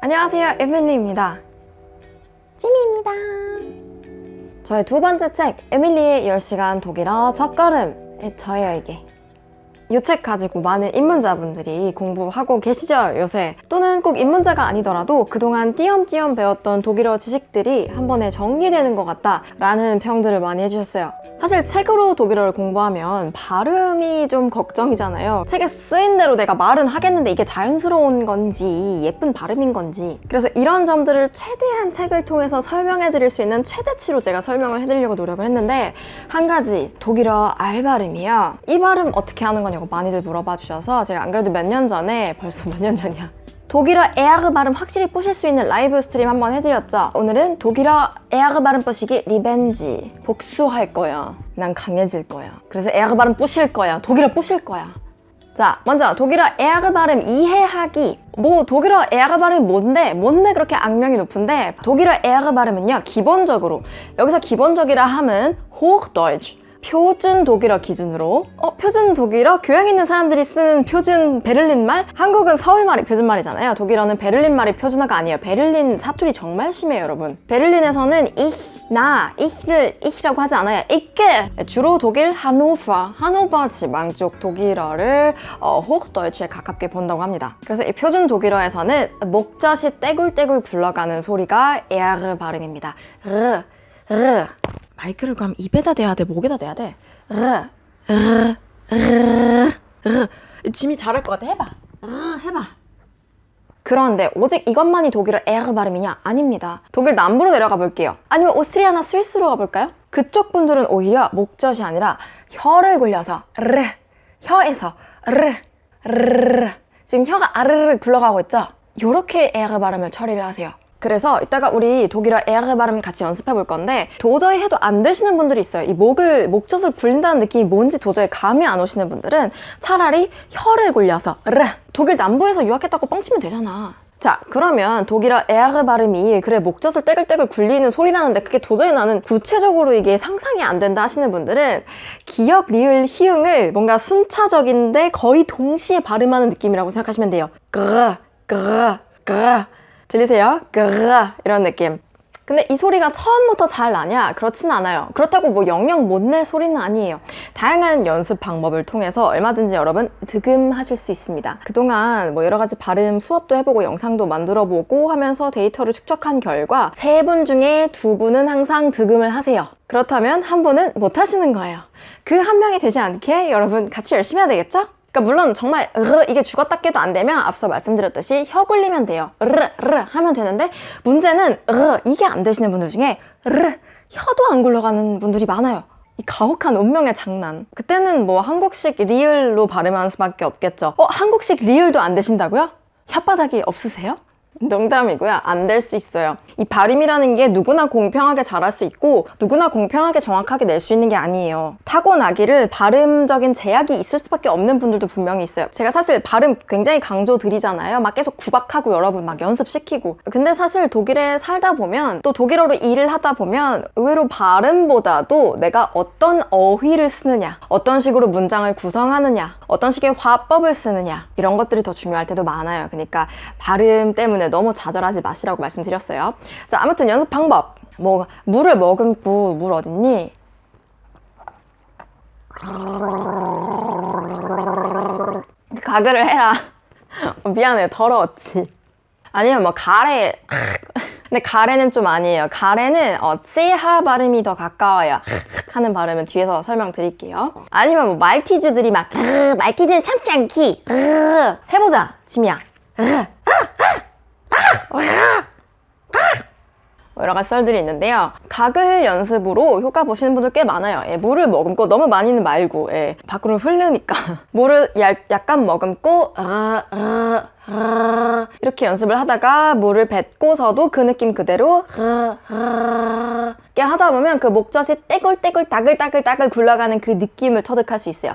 안녕하세요, 에밀리입니다. 찌미입니다. 저의 두 번째 책, 에밀리의 10시간 독일어 첫걸음. 저예요, 이게. 이책 가지고 많은 입문자분들이 공부하고 계시죠, 요새. 또는 꼭 입문자가 아니더라도 그동안 띄엄띄엄 배웠던 독일어 지식들이 한 번에 정리되는 것 같다 라는 평들을 많이 해주셨어요. 사실 책으로 독일어를 공부하면 발음이 좀 걱정이잖아요. 책에 쓰인 대로 내가 말은 하겠는데 이게 자연스러운 건지 예쁜 발음인 건지 그래서 이런 점들을 최대한 책을 통해서 설명해 드릴 수 있는 최대치로 제가 설명을 해드리려고 노력을 했는데 한 가지 독일어 알 발음이요. 이 발음 어떻게 하는 거냐 고 많이들 물어봐 주셔서 제가 안 그래도 몇 년 전에 벌써 몇 년 전이야. 독일어 에아르 발음 확실히 뿌실 수 있는 라이브 스트림 한번 해드렸죠. 오늘은 독일어 에아르 발음 뿌시기 리벤지 복수할 거야. 난 강해질 거야. 그래서 에아르 발음 뿌실 거야. 독일어 뿌실 거야. 자, 먼저 독일어 에아르 발음 이해하기. 뭐 독일어 에아르 발음이 뭔데? 뭔데 그렇게 악명이 높은데 독일어 에아르 발음은요. 기본적으로 여기서 기본적이라 함은 Hochdeutsch 표준 독일어 기준으로. 어 표준 독일어 교양 있는 사람들이 쓰는 표준 베를린 말? 한국은 서울 말이 표준 말이잖아요. 독일어는 베를린 말이 표준어가 아니에요. 베를린 사투리 정말 심해요 여러분. 베를린에서는 ich 나 ich를 ich라고 하지 않아요. ich 주로 독일 하노버 하노버 지방 쪽 독일어를 어, 호크덜츠에 가깝게 본다고 합니다. 그래서 이 표준 독일어에서는 목젖이 떼굴떼굴 굴러가는 소리가 에아르 발음입니다. 르, 르. 마이크를 그럼 입에다 대야 돼? 목에다 대야 돼? 짐이 잘할 것 같아. 해봐. 르, 해봐. 그런데 오직 이것만이 독일어 에르 발음이냐? 아닙니다. 독일 남부로 내려가 볼게요. 아니면 오스트리아나 스위스로 가볼까요? 그쪽 분들은 오히려 목젖이 아니라 혀를 굴려서 르, 혀에서 르, 르. 지금 혀가 아르르 굴러가고 있죠? 요렇게 에르 발음을 처리를 하세요. 그래서 이따가 우리 독일어 에르 발음 같이 연습해 볼 건데 도저히 해도 안 되시는 분들이 있어요. 이 목을 목젖을 굴린다는 느낌이 뭔지 도저히 감이 안 오시는 분들은 차라리 혀를 굴려서 르 독일 남부에서 유학했다고 뻥치면 되잖아. 자 그러면 독일어 에르 발음이 그래 목젖을 떼글떼글 굴리는 소리라는데 그게 도저히 나는 구체적으로 이게 상상이 안 된다 하시는 분들은 기역 리을 히읗을 뭔가 순차적인데 거의 동시에 발음하는 느낌이라고 생각하시면 돼요. 끄, 끄, 끄. 들리세요? 그르 이런 느낌. 근데 이 소리가 처음부터 잘 나냐? 그렇진 않아요. 그렇다고 뭐 영영 못 낼 소리는 아니에요. 다양한 연습 방법을 통해서 얼마든지 여러분 득음하실 수 있습니다. 그동안 뭐 여러 가지 발음 수업도 해보고 영상도 만들어 보고 하면서 데이터를 축적한 결과 세 분 중에 두 분은 항상 득음을 하세요. 그렇다면 한 분은 못 하시는 거예요. 그 한 명이 되지 않게 여러분 같이 열심히 해야 되겠죠? 그러니까 물론 정말 으르 이게 죽었다 깨도 안 되면 앞서 말씀드렸듯이 혀 굴리면 돼요. 으르 으르 하면 되는데 문제는 으르 이게 안 되시는 분들 중에 으르 혀도 안 굴러가는 분들이 많아요. 이 가혹한 운명의 장난. 그때는 뭐 한국식 리을로 발음하는 수밖에 없겠죠. 어 한국식 리을도 안 되신다고요? 혓바닥이 없으세요? 농담이고요. 안 될 수 있어요. 이 발음이라는 게 누구나 공평하게 잘할 수 있고 누구나 공평하게 정확하게 낼 수 있는 게 아니에요. 타고나기를 발음적인 제약이 있을 수밖에 없는 분들도 분명히 있어요. 제가 사실 발음 굉장히 강조 드리잖아요. 막 계속 구박하고 여러분 막 연습시키고. 근데 사실 독일에 살다 보면 또 독일어로 일을 하다 보면 의외로 발음보다도 내가 어떤 어휘를 쓰느냐, 어떤 식으로 문장을 구성하느냐, 어떤 식의 화법을 쓰느냐 이런 것들이 더 중요할 때도 많아요. 그러니까 발음 때문에 너무 좌절하지 마시라고 말씀드렸어요. 자, 아무튼 연습 방법. 뭐 물을 머금고 물 어딨니? 가글을 해라. 어, 미안해, 더러웠지. 아니면 뭐 가래. 근데 가래는 좀 아니에요. 가래는 어, ጼ하 발음이 더 가까워요. 하는 발음은 뒤에서 설명드릴게요. 아니면 뭐 말티즈들이 막 말티즈는 참지 않기. 해보자, 지미야. 뭐 여러 가지 썰들이 있는데요. 가글 연습으로 효과 보시는 분들 꽤 많아요. 예, 물을 머금고 너무 많이는 말고 예, 밖으로 흐르니까 물을 야, 약간 머금고 아, 아, 아, 이렇게 연습을 하다가 물을 뱉고서도 그 느낌 그대로 이렇게 하다 보면 그 목젖이 떼굴떼굴 따글따글따글 굴러가는 그 느낌을 터득할 수 있어요.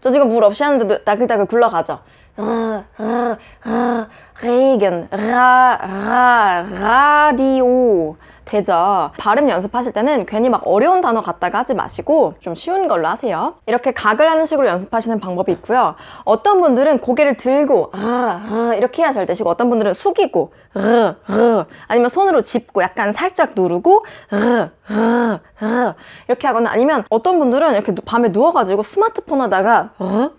저 지금 물 없이 하는데도 따글따글 굴러가죠. 아, 아, 아, Regen, Ra, Ra, Radio, 되죠. 발음 연습하실 때는 괜히 막 어려운 단어 갖다가 하지 마시고 좀 쉬운 걸로 하세요. 이렇게 각을 하는 식으로 연습하시는 방법이 있고요. 어떤 분들은 고개를 들고 아, 아, 이렇게 해야 잘 되시고 어떤 분들은 숙이고 으, 으, 아니면 손으로 짚고 약간 살짝 누르고 으, 으, 으, 이렇게 하거나 아니면 어떤 분들은 이렇게 누- 밤에 누워가지고 스마트폰 하다가 어?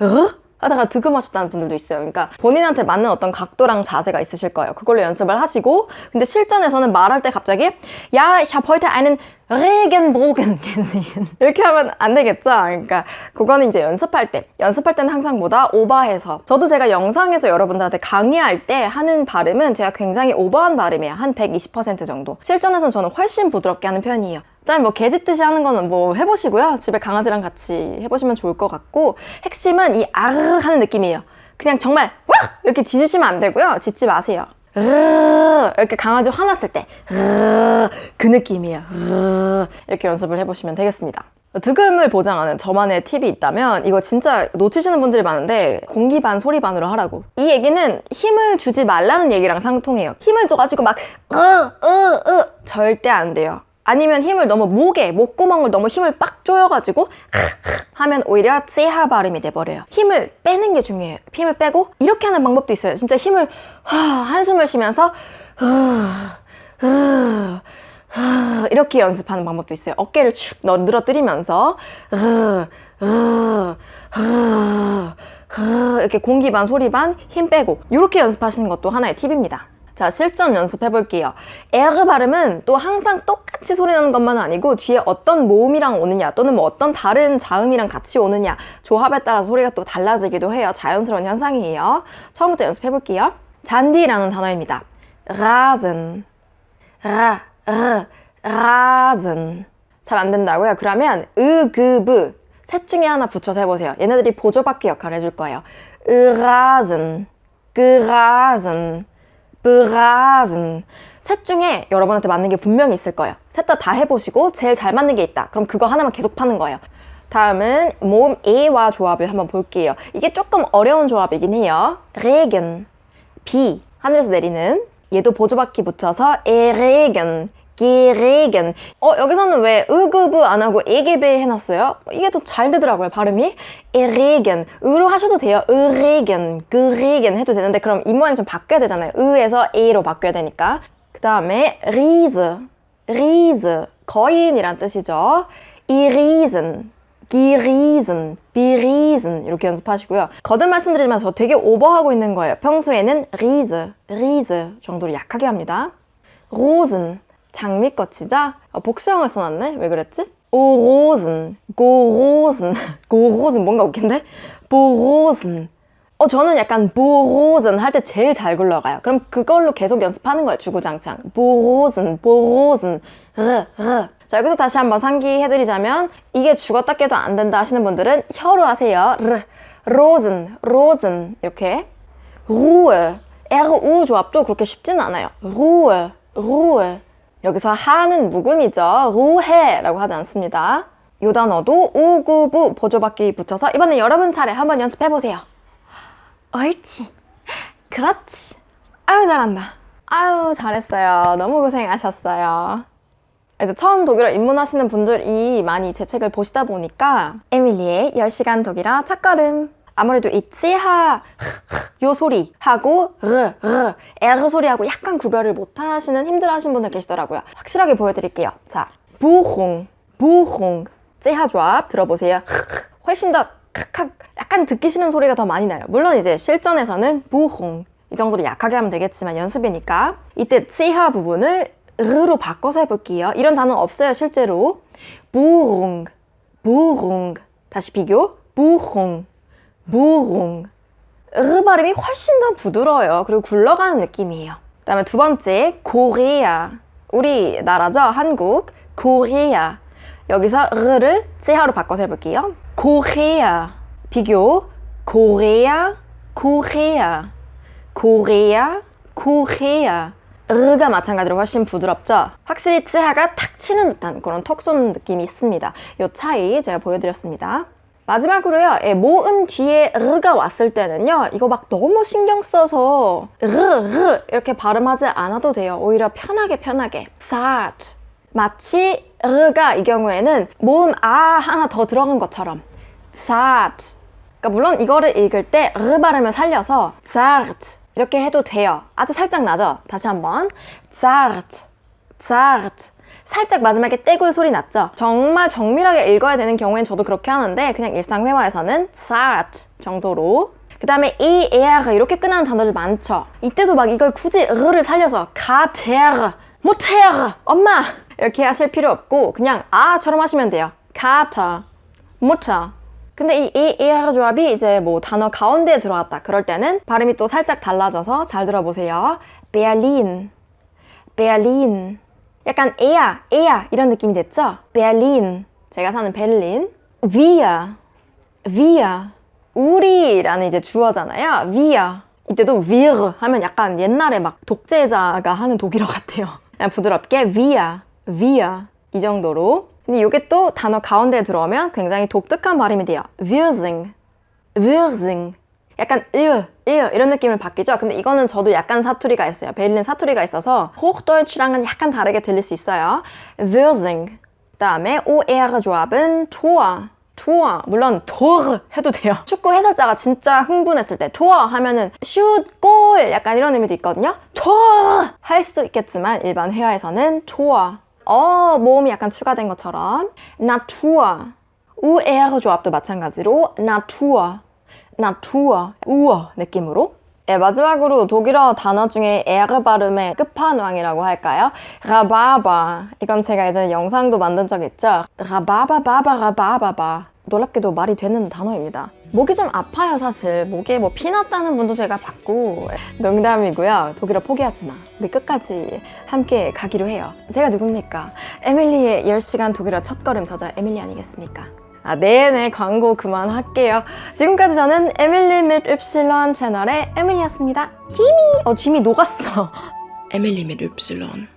어? 하다가 득음하셨다는 분들도 있어요. 그러니까 본인한테 맞는 어떤 각도랑 자세가 있으실 거예요. 그걸로 연습을 하시고 근데 실전에서는 말할 때 갑자기 야, ich habe heute einen Regenbogen gesehen 이렇게 하면 안 되겠죠. 그러니까 그거는 이제 연습할 때 연습할 때는 항상 뭐다 오버해서 저도 제가 영상에서 여러분들한테 강의할 때 하는 발음은 제가 굉장히 오버한 발음이에요. 한 120% 정도. 실전에서는 저는 훨씬 부드럽게 하는 편이에요. 그다음에 뭐 개짖듯이 하는 거는 뭐 해보시고요. 집에 강아지랑 같이 해보시면 좋을 것 같고 핵심은 이 아르 하는 느낌이에요. 그냥 정말 와 이렇게 짖으시면 안 되고요. 짖지 마세요. 으, 이렇게 강아지 화났을 때 그 느낌이에요. 으, 이렇게 연습을 해보시면 되겠습니다. 득음을 보장하는 저만의 팁이 있다면 이거 진짜 놓치시는 분들이 많은데 공기 반 소리 반으로 하라고 이 얘기는 힘을 주지 말라는 얘기랑 상통해요 힘을 줘가지고 막 으, 으, 으. 절대 안 돼요 아니면 힘을 너무 목에 목구멍을 너무 힘을 빡 조여가지고 하면 오히려 쎄하 발음이 돼버려요 힘을 빼는 게 중요해요 힘을 빼고 이렇게 하는 방법도 있어요 진짜 힘을 하, 한숨을 쉬면서 이렇게 연습하는 방법도 있어요. 어깨를 축 너- 늘어뜨리면서 이렇게 공기 반 소리 반 힘 빼고 이렇게 연습하시는 것도 하나의 팁입니다. 자, 실전 연습해 볼게요. 에르 발음은 또 항상 똑같이 소리 나는 것만 아니고 뒤에 어떤 모음이랑 오느냐 또는 뭐 어떤 다른 자음이랑 같이 오느냐 조합에 따라 소리가 또 달라지기도 해요. 자연스러운 현상이에요. 처음부터 연습해 볼게요. 잔디라는 단어입니다. 라zen, 라, 르, 라zen. 잘안 된다고요? 그러면 으, 그, 브. 셋 중에 하나 붙여서 해보세요. 얘네들이 보조바퀴 역할을 해줄 거예요. 으라zen, 그라zen, 브라zen. 셋 중에 여러분한테 맞는 게 분명히 있을 거예요. 셋 다 다 해보시고 제일 잘 맞는 게 있다. 그럼 그거 하나만 계속 파는 거예요. 다음은 모음 A와 조합을 한번 볼게요. 이게 조금 어려운 조합이긴 해요. Regen, 비, 하늘에서 내리는 얘도 보조바퀴 붙여서 에레겐, 게레겐. 어 여기서는 왜 으그브 안 하고 에게베 해놨어요? 이게 더 잘 되더라고요 발음이. 에레겐, 으로 하셔도 돼요. 으레겐, 그레겐 해도 되는데 그럼 이 모양이 좀 바뀌어야 되잖아요. 으에서 A로 바뀌어야 되니까. 그 다음에 리즈, 리즈, 거인이란 뜻이죠. 이리즌, 기리즌, 비리즌 이렇게 연습하시고요. 거듭 말씀드리지만 저 되게 오버하고 있는 거예요. 평소에는 리즈, 리즈 정도로 약하게 합니다. 로즌, 장미꽃이죠? 어, 복수형을 써놨네? 왜 그랬지? 오로즌, 고로즌, 고로즌 뭔가 웃긴데? 보로즌. 어, 저는 약간 보로즌 할 때 제일 잘 굴러가요. 그럼 그걸로 계속 연습하는 거예요, 주구장창. 르, 르. 자, 여기서 다시 한번 상기해드리자면, 이게 죽었다 깨도 안 된다 하시는 분들은 혀로 하세요. 르, 로즌, 로즌. 이렇게. 루에, R-U 조합도 그렇게 쉽지는 않아요. 루에, 루에. 여기서 하는 묵음이죠. 루해라고 하지 않습니다. 이 단어도 우구부 보조바퀴 붙여서 이번엔 여러분 차례 한번 연습해보세요. 옳지. 그렇지. 아유, 잘한다. 아유, 잘했어요. 너무 고생하셨어요. 이제 처음 독일어 입문하시는 분들이 많이 제 책을 보시다 보니까 에밀리의 10시간 독일어 첫걸음 아무래도 이 찌하 요 소리하고 르, 르, 에르 소리하고 약간 구별을 못 하시는 힘들어 하시는 분들 계시더라고요. 확실하게 보여드릴게요. 자, 부홍, 부홍, 찌하 조합 들어보세요. 훨씬 더 크크 약간 듣기 싫은 소리가 더 많이 나요. 물론 이제 실전에서는 부홍 이 정도로 약하게 하면 되겠지만 연습이니까 이때 찌하 부분을 르로 바꿔서 해볼게요. 이런 단어 없어요 실제로. 부홍, 부홍 다시 비교. 부홍, 부홍. 르 발음이 훨씬 더 부드러워요. 그리고 굴러가는 느낌이에요. 그 다음에 두 번째 코리아. 우리 나라죠 한국. 코리아. 여기서 르를 세하로 바꿔서 해볼게요. 코리아. 비교. 코리아, 코리아, 코리아, 코리아. 르가 마찬가지로 훨씬 부드럽죠? 확실히 쯔하가 탁 치는 듯한 그런 턱 쏘는 느낌이 있습니다. 이 차이 제가 보여드렸습니다. 마지막으로요, 예, 모음 뒤에 르가 왔을 때는요, 이거 막 너무 신경 써서 르, 르 이렇게 발음하지 않아도 돼요. 오히려 편하게 편하게. start. 마치 르가 이 경우에는 모음 아 하나 더 들어간 것처럼. start. 그러니까 물론 이거를 읽을 때 르 발음을 살려서 start 이렇게 해도 돼요. 아주 살짝 나죠? 다시 한번. start. start. 살짝 마지막에 떼굴 소리 났죠? 정말 정밀하게 읽어야 되는 경우엔 저도 그렇게 하는데 그냥 일상 회화에서는 start 정도로 그 다음에 e, er 이렇게 끝나는 단어들 많죠? 이때도 막 이걸 굳이 르를 살려서 가ter, 못her, 엄마 이렇게 하실 필요 없고 그냥 아처럼 하시면 돼요. 가ter, 못her 근데 이 e, er 조합이 이제 뭐 단어 가운데에 들어왔다 그럴 때는 발음이 또 살짝 달라져서 잘 들어보세요. Berlin, Berlin 약간 에야, 에야 이런 느낌이 됐죠? 베를린, 제가 사는 베를린. wir, wir, 우리라는 이제 주어잖아요. wir. 이때도 wir 하면 약간 옛날에 막 독재자가 하는 독일어 같아요. 그냥 부드럽게 wir, wir 이 정도로. 근데 이게 또 단어 가운데에 들어오면 굉장히 독특한 발음이 돼요. wir sind. 약간 으, 으 이런 느낌을 바뀌죠. 근데 이거는 저도 약간 사투리가 있어요. 베를린 사투리가 있어서 호흐도이츠랑은 약간 다르게 들릴 수 있어요. würzing. 그다음에 OR 조합은 tour. tour. 물론 tour 해도 돼요. 축구 해설자가 진짜 흥분했을 때 tour 하면은 슛, 골 약간 이런 의미도 있거든요. tour 할 수도 있겠지만 일반 회화에서는 tour. 어, 모음이 약간 추가된 것처럼 natur. UR 조합도 마찬가지로 natur. 나투어, 우어 느낌으로. 네, 마지막으로 독일어 단어 중에 에르 발음의 끝판왕이라고 할까요? 라바바. 이건 제가 예전에 영상도 만든 적 있죠? 라바바바바 라바바바. 놀랍게도 말이 되는 단어입니다. 목이 좀 아파요, 사실. 목에 뭐 피났다는 분도 제가 봤고. 농담이고요. 독일어 포기하지 마. 우리 끝까지 함께 가기로 해요. 제가 누굽니까? 에밀리의 10시간 독일어 첫걸음 저자 에밀리 아니겠습니까? 아, 네네, 광고 그만할게요. 지금까지 저는 에밀리 및 읍실런 채널의 에밀리였습니다. 지미! 어, 지미 녹았어. 에밀리 및 읍실론